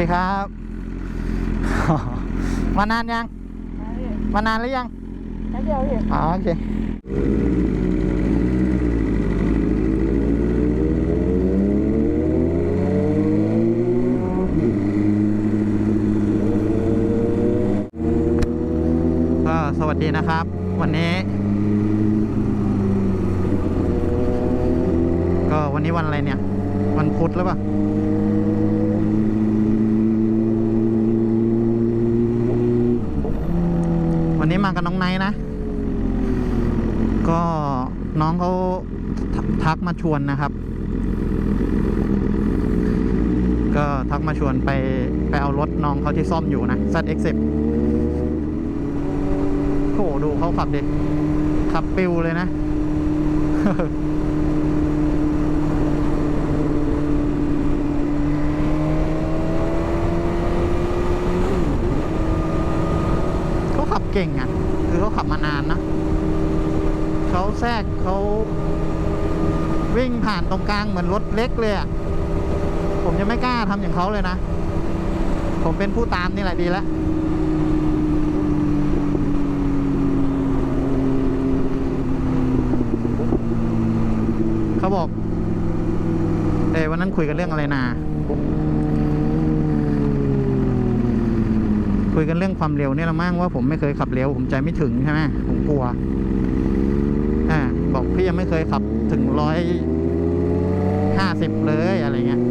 ดีครับ มานานยัง มานานหรือยังแค่เดียวพี่อ๋อโอเคก็สวัสดีนะครับ วันนี้ ก็วันนี้วันอะไรเนี่ย วันพุธหรือเปล่า วันนี้ มากับน้องไนนะ ก็น้องเขาททักมาชวนนะครับ ก็ทักมาชวนไปไปเอารถน้องเขาที่ซ่อมอยู่นะ ZX10 โหดูเขาขับดิ ขับปิวเลยนะ เก่งอะ คือเขาขับมานานนะเขาแทรกเขาวิ่งผ่านตรงกลางเหมือนรถเล็กเลยอะผมยังไม่กล้าทำอย่างเขาเลยนะ ผมเป็นผู้ตามนี่แหละดีแล้วเขาบอกเอ้วันนั้นคุยกันเรื่องอะไรนา คุยกันเรื่องความเร็วเนี่ยละมั่งว่าผมไม่เคยขับเร็วผมใจไม่ถึงใช่ไหมผมกลัวอ่าบอกพี่ยังไม่เคยขับถึงร้อยห้าสิบเลยอะไรเงี้ย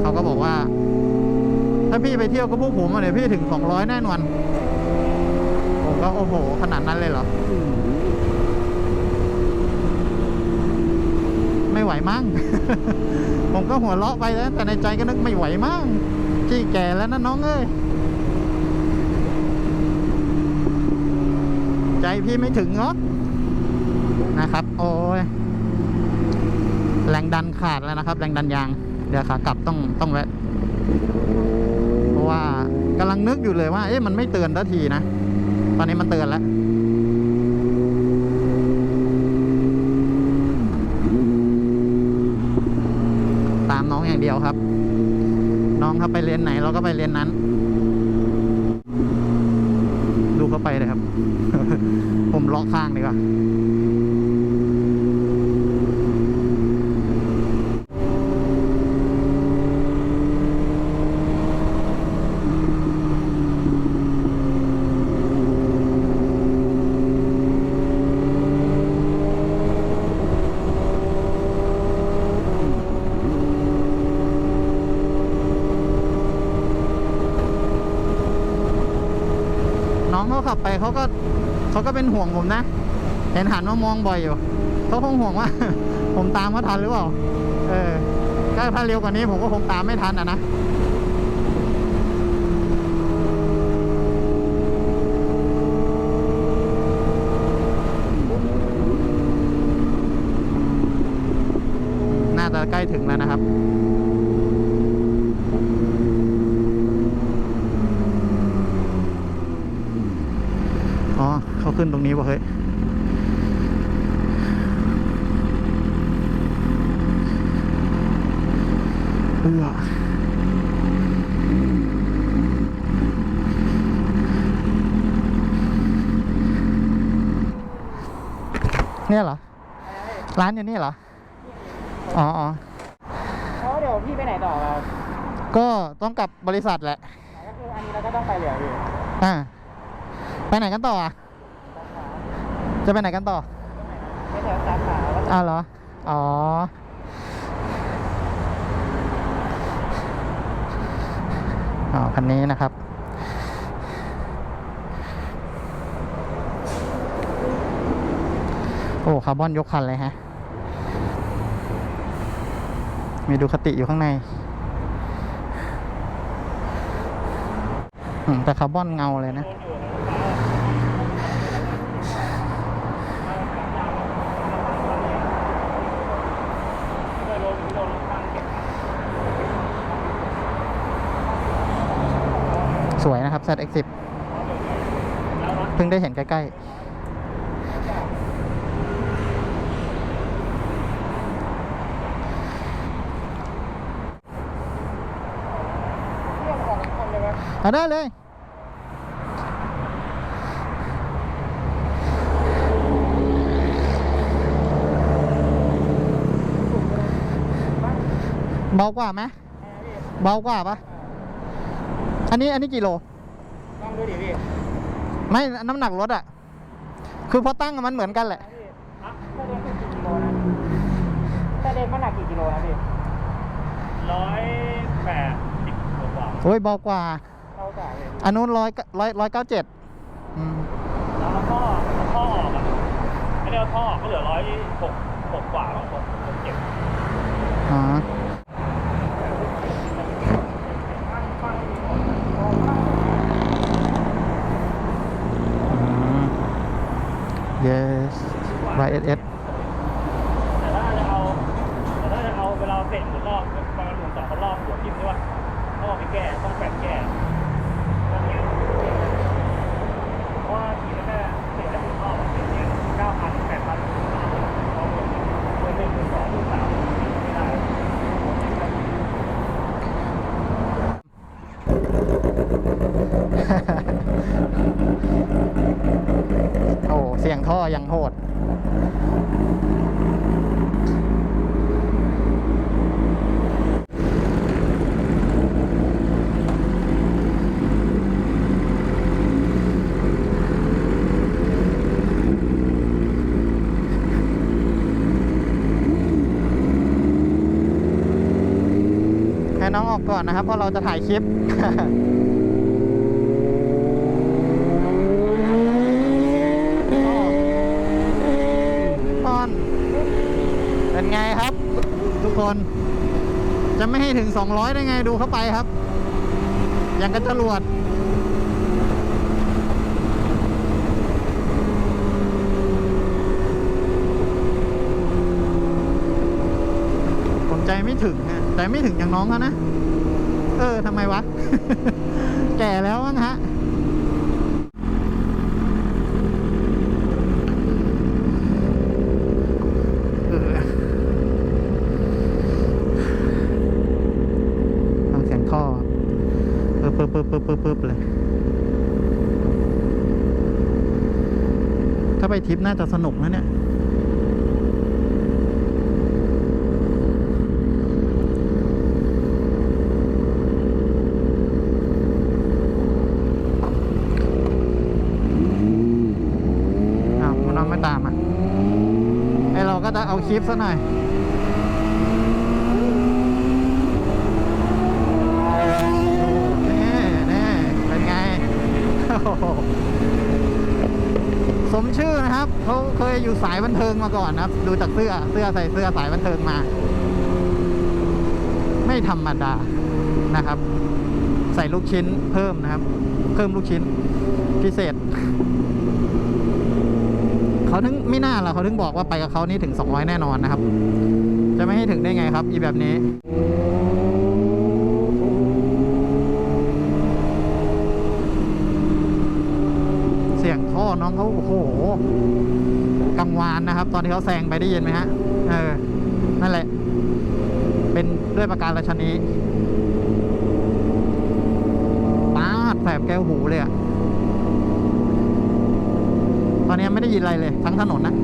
เขาก็บอกว่า ถ้าพี่ไปเที่ยวกับพวกผมเดี๋ยวพี่ถึงสองร้อยแน่นอนผมก็โอ้โห ขนาดนั้นเลยเหรอไม่ไหวมั้ง ผมก็หัวเราะไปแล้วแต่ในใจก็นึกไม่ไหวมั้ง พี่แก่แล้วนะน้องเอ้ย ใจพี่ไม่ถึงเนาะนะครับ โอ้ย แรงดันขาดแล้วนะครับ แรงดันยาง เดี๋ยวขากลับต้องต้องแวะ เพราะว่ากำลังนึกอยู่เลยว่า เอ๊ะมันไม่เตือนทันทีนะ ตอนนี้มันเตือนแล้วตามน้องอย่างเดียวครับ น้องเขาไปเรียนไหนเราก็ไปเรียนนั้น ดูเขาไปเลยครับ ผมเลาะข้างดีกว่า ขับไปเขาก็เขาก็เป็นห่วงผมนะ เห็นหันมามองบ่อยอยู่เขาคงห่วงว่า ผมตามเขาทันหรือเปล่า เออถ้าถ้าเร็วกว่านี้ผมก็คงตามไม่ทันอะนะน่าจะใกล้ถึงแล้วนะครับ อ๋อ เขาขึ้นตรงนี้ป่ะเฮ้ยเอือเนี่ยเหรอ ร้านอยู่นี่เหรอ อ๋ออ๋อแล้วเดี๋ยวพี่ไปไหนต่อครับก็ต้องกลับบริษัทแหละ ก็คืออันนี้เราก็ต้องไปเหลือพี่อ่า ไปไหนกันต่ออะ จะไปไหนกันต่อไปแถวสาขาแล้วอ้าวเหรอ อ๋อ อ๋อคันนี้นะครับ โอ้ คาร์บอนยกคันเลยฮะ มีดูคติอยู่ข้างในอืมแต่คาร์บอนเงาเลยนะ สวยนะครับ ZX10 เพิ่งได้เห็นใกล้เอาได้เลย เบากว่าไหมเบากว่าปะอันนี้อันนี้กี่โล ลองดูดิพี่ไม่น้ำหนักรถอะคือพอตั้งอะมันเหมือนกันแหละพี่อะถ้าเด็กกี่กิโลนะถ้าเด็กมันหนักกี่กิโลนะพี่ร้อยแปดสิบกว่าโอ้ยเบากว่าเท่ากับเลยอันนู้นร้อยร้อยร้อยเก้าเจ็ดอืมแล้วเอาท่อเอาท่อออกอะไม่ได้เอาท่อออกก็เหลือร้อยหกหกกว่าบางคนหกเจ็ดอ๋อ y s s แต่ถ้าจะเอาแต่ถ้าจะเอาเวลาเตะหมุนรอบประมาณหมุนสองรอบหัวทิ่มใช่ป่ะต้องเอาไปแก้ต้องแปดแก้ตอนนี้เพราะว่าทีแรกๆเตะได้หมุนรอบเตะเนี่ยเก้าพันแปดพันเอาหมุนหมุนหนึ่งหมุนสองหมุนสามไม่ได้โอ้เสียงท่อยังโหด ให้น้องออกก่อนนะครับ เพราะเราจะถ่ายคลิปตอนเป็นไงครับ ทุกคน จะไม่ให้ถึง 200 ได้ไงดูเข้าไปครับ อย่างกันจรวด ผมใจ ไม่ถึงอะใจไม่ถึงอย่างน้องเขานะ เออทำไมวะ แก่แล้วมั้งฮะฟังเสียงท่อปึ๊บปึ๊บปึ๊บปึ๊บปึ๊บปึ๊บเลย ถ้าไปทริปน่าจะสนุกนะเนี่ย อ้าวมันน้องไม่ตามอะ ไอเราก็ จะเอาคลิปซะหน่อยแน่แน่เป็นไงสมชื่อนะครับเขาเคยอยู่สายบันเทิงมาก่อนนะครับ ดูจากเสื้อเสื้อใส่เสื้อสายบันเทิงมา ไม่ธรรมดานะครับ ใส่ลูกชิ้นเพิ่มนะครับ เพิ่มลูกชิ้นพิเศษ เขาถึงไม่น่าล่ะเขาถึงบอกว่าไปกับเขานี่ถึง 200 แน่นอนนะครับ จะไม่ให้ถึงได้ไงครับ อีแบบนี้เสียงท่อน้องเขาโอ้โหกังวานนะครับ ตอนที่เขาแซงไปได้ยินไหมฮะ เออ นั่นแหละ เป็นด้วยประการราชนีปาแสบแก้วหูเลยอะ ตอนนี้ไม่ได้ยินอะไรเลย ทั้งถนนนะ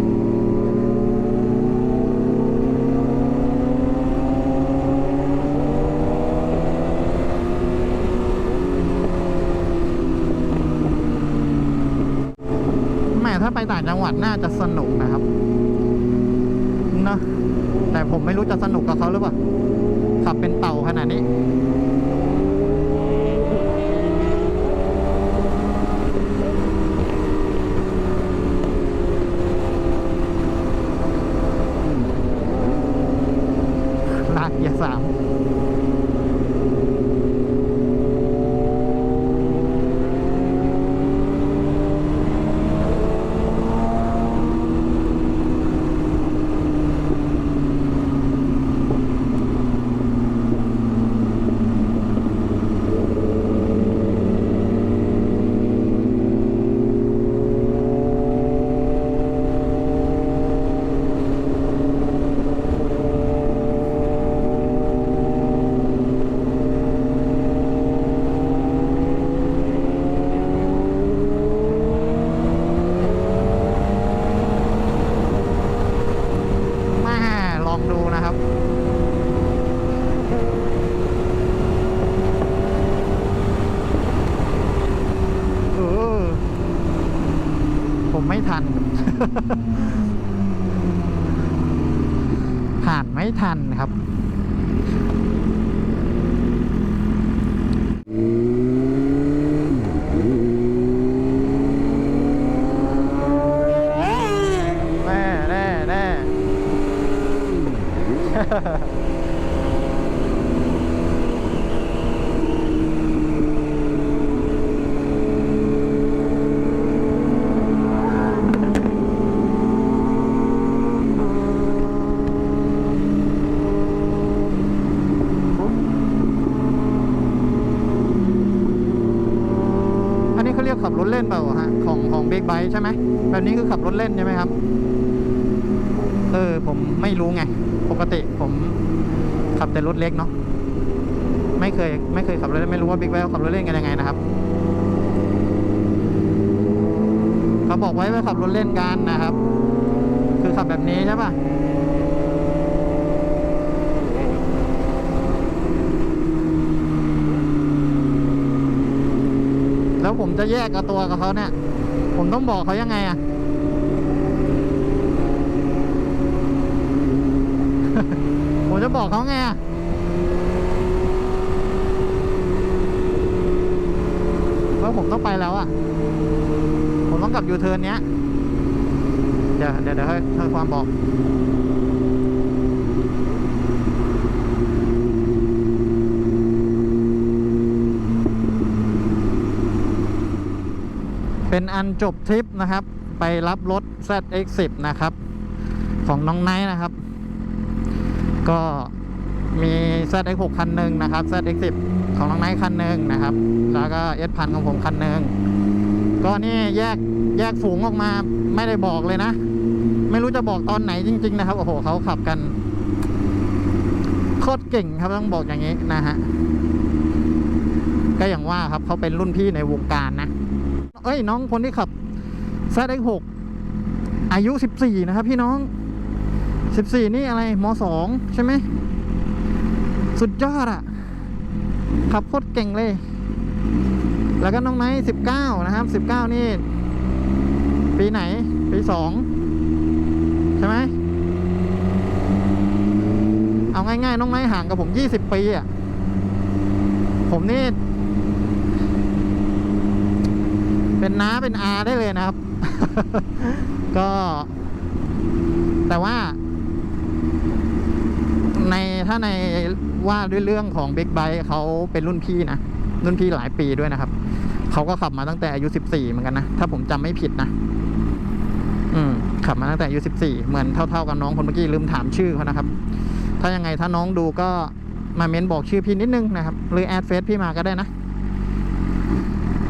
แม่ถ้าไปต่างจังหวัดน่าจะสนุกนะครับเนะแต่ผมไม่รู้จะสนุกกับเขาหรือเปล่าขับเป็นเต่าขนาดนี้ ลากเกียร์สาม ผมไม่ทัน ผ่านไม่ ทันครับ แน่แน่แน่ อันนี้เขาเรียกขับรถเล่นเปล่าฮะ ของของบิ๊กไบค์ใช่ไหมแบบนี้คือขับรถเล่นใช่ไหมครับ เออ ผมไม่รู้ไง ปกติผมขับแต่รถเล็กเนาะไม่เคย ไม่เคยขับรถเล่นไม่รู้ว่าบิ๊กไบค์ขับรถเล่นกันยังไงนะครับเขาบอกไว้ว่าขับรถเล่นกันนะครับ คือขับแบบนี้ใช่ป่ะแล้วผมจะแยกกับตัวกับเขาเนี่ย ผมต้องบอกเขายังไงอะผมจะบอกเขาไงอะว่าผมต้องไปแล้วอะผมต้องกลับยูเทิร์นเนี้ย เดี๋ยวเดี๋ยวเดี๋ยวให้ให้ความบอก เป็นอันจบทริปนะครับ ไปรับรถ ZX10 นะครับ ของน้องไนท์นะครับ ก็มี ZX6 คันหนึ่งนะครับ ZX10 ของน้องไนท์คันหนึ่งนะครับ แล้วก็ S พันของผมคันหนึ่งก็นี่แยกแยกฝูงออกมาไม่ได้บอกเลยนะ ไม่รู้จะบอกตอนไหนจริง ๆ นะครับ โอ้โหเขาขับกันโคตรเก่งครับต้องบอกอย่างนี้นะฮะก็อย่างว่าครับเขาเป็นรุ่นพี่ในวงการนะ เอ้ยน้องคนที่ขับ ZX6 อายุ14นะครับ พี่น้อง14นี่อะไรม2ใช่ไหมสุดยอดอะขับโคตรเก่งเลย แล้วก็น้องไนท์19นะครับ19นี่ ปีไหน ปี2ใช่ไหมเอาง่ายๆ น้องไนท์ห่างกับผม 20 ปีอะผมนี่ เป็นน้าเป็นอาได้เลยนะครับ ก็ แต่ว่า ในถ้าในว่าด้วยเรื่องของบิ๊กไบค์เขาเป็นรุ่นพี่นะ รุ่นพี่หลายปีด้วยนะครับ เขาก็ขับมาตั้งแต่อายุสิบสี่เหมือนกันนะ ถ้าผมจำไม่ผิดนะ อืม ขับมาตั้งแต่อายุสิบสี่เหมือนเท่าๆกับน้องคนเมื่อกี้ลืมถามชื่อเขานะครับ ถ้ายังไงถ้าน้องดูก็มาเม้นบอกชื่อพี่นิดนึงนะครับ หรือแอดเฟซพี่มาก็ได้นะ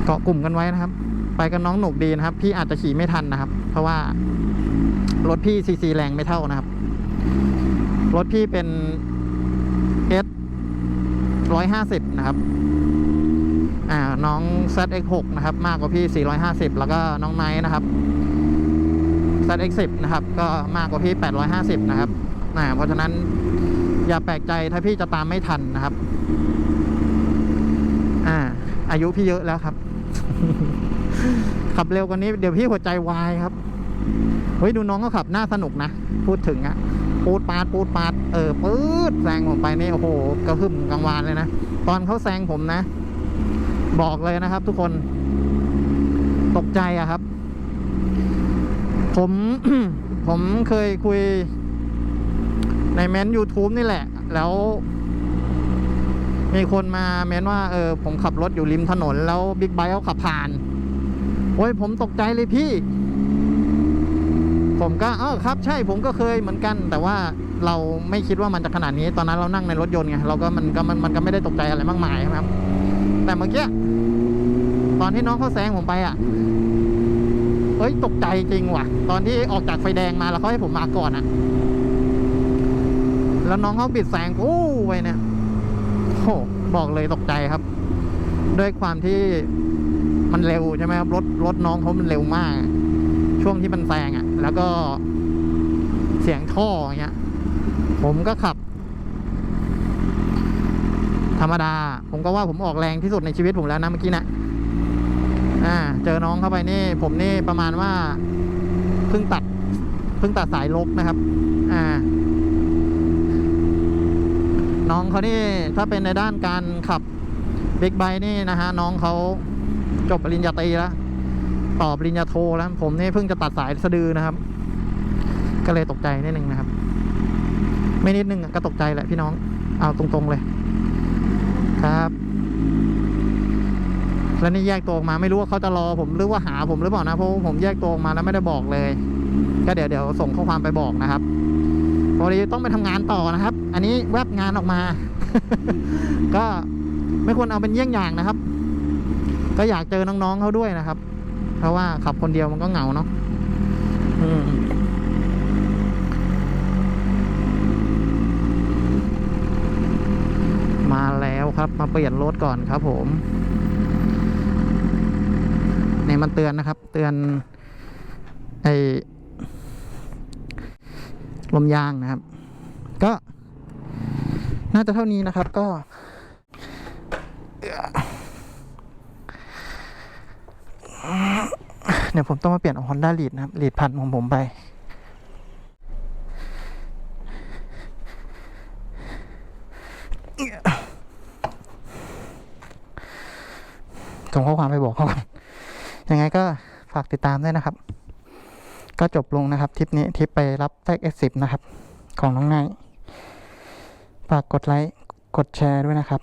เกาะกลุ่มกันไว้นะครับ ไปกับน้องหนุกดีนะครับ พี่อาจจะขี่ไม่ทันนะครับ เพราะว่ารถพี่ซีซีแรงไม่เท่านะครับ รถพี่เป็นเอสร้อยห้าสิบนะครับ อ่า น้อง ZX6 นะครับ มากกว่าพี่ 450 แล้วก็น้องไนท์นะครับ ZX10 นะครับ ก็มากกว่าพี่ 850 นะครับอ่าเพราะฉะนั้นอย่าแปลกใจถ้าพี่จะตามไม่ทันนะครับ อ่า อายุพี่เยอะแล้วครับ ขับเร็วกว่านี้เดี๋ยวพี่หัวใจวายครับเฮ้ยดูน้องก็ขับน่าสนุกนะ พูดถึงอะปูดปาดปูดปาดเออปื๊ดแซงผมไปนี่โอ้โหกระหึ่มกลางวานเลยนะ ตอนเขาแซงผมนะ บอกเลยนะครับ ทุกคน ตกใจอะครับ ผมผมเคยคุย ในเม้น YouTube นี่แหละ แล้ว มีคนมาเม้นว่า เออ ผมขับรถอยู่ริมถนน แล้วบิ๊กไบค์เขาขับผ่าน โอ้ยผมตกใจเลยพี่ ผมก็เออครับ ใช่ผมก็เคยเหมือนกัน แต่ว่าเราไม่คิดว่ามันจะขนาดนี้ ตอนนั้นเรานั่งในรถยนต์ไงเราก็มันก็มันมันก็ไม่ได้ตกใจอะไรมากมายครับ แต่เมื่อกี้ตอนที่น้องเขาแซงผมไปอะเอ้ยตกใจจริงว่ะ ตอนที่ออกจากไฟแดงมาแล้วเขาให้ผมมาก่อนอะ แล้วน้องเขาบิดแซงโอ้ไปเนี่ยโอ้บอกเลยตกใจครับ ด้วยความที่ มันเร็วใช่ไหมครับรถรถน้องเขามันเร็วมาก ช่วงที่มันแซงอะ แล้วก็เสียงท่ออย่างเงี้ย ผมก็ขับ ธรรมดา ผมก็ว่าผมออกแรงที่สุดในชีวิตผมแล้วนะเมื่อกี้นะอ่า เจอน้องเข้าไปนี่ ผมนี่ประมาณว่าเพิ่งตัดเพิ่งตัดสายลกนะครับ อ่า น้องเขานี่ถ้าเป็นในด้านการขับบิ๊กไบค์นี่นะฮะน้องเขา จบปริญญาตรีแล้วต่อปริญญาโทแล้ว ผมนี่เพิ่งจะตัดสายสะดือนะครับ ก็เลยตกใจนิดนึงนะครับ ไม่นิดนึงก็ตกใจแหละพี่น้อง เอาตรงๆเลย ครับ แล้วนี่แยกตัวออกมาไม่รู้ว่าเขาจะรอผมหรือว่าหาผมหรือเปล่านะเพราะผมแยกตัวออกมาแล้วไม่ได้บอกเลย ก็เดี๋ยวเดี๋ยวส่งข้อความไปบอกนะครับพอดีต้องไปทำงานต่อนะครับ อันนี้แวบงานออกมา ก็ไม่ควรเอาเป็นเยี่ยงอย่างนะครับ ก็อยากเจอน้องๆเขาด้วยนะครับ เพราะว่าขับคนเดียวมันก็เหงาเนาะอืมมาแล้วครับ มาเปลี่ยนรถก่อนครับ ผมเนี่ยมันเตือนนะครับ เตือน ไอลมยางนะครับ ก็ น่าจะเท่านี้นะครับ ก็ เดี๋ยวผมต้องมาเปลี่ยน Honda Lead นะครับ Lead พันของผมไป ส่งข้อความไปบอกเขาก่อนยังไงก็ฝากติดตามด้วยนะครับ ก็จบลงนะครับทริปนี้ทริปไปรับแฟกเอสิบนะครับ ของน้องนายฝากกดไลค์ กดแชร์ด้วยนะครับ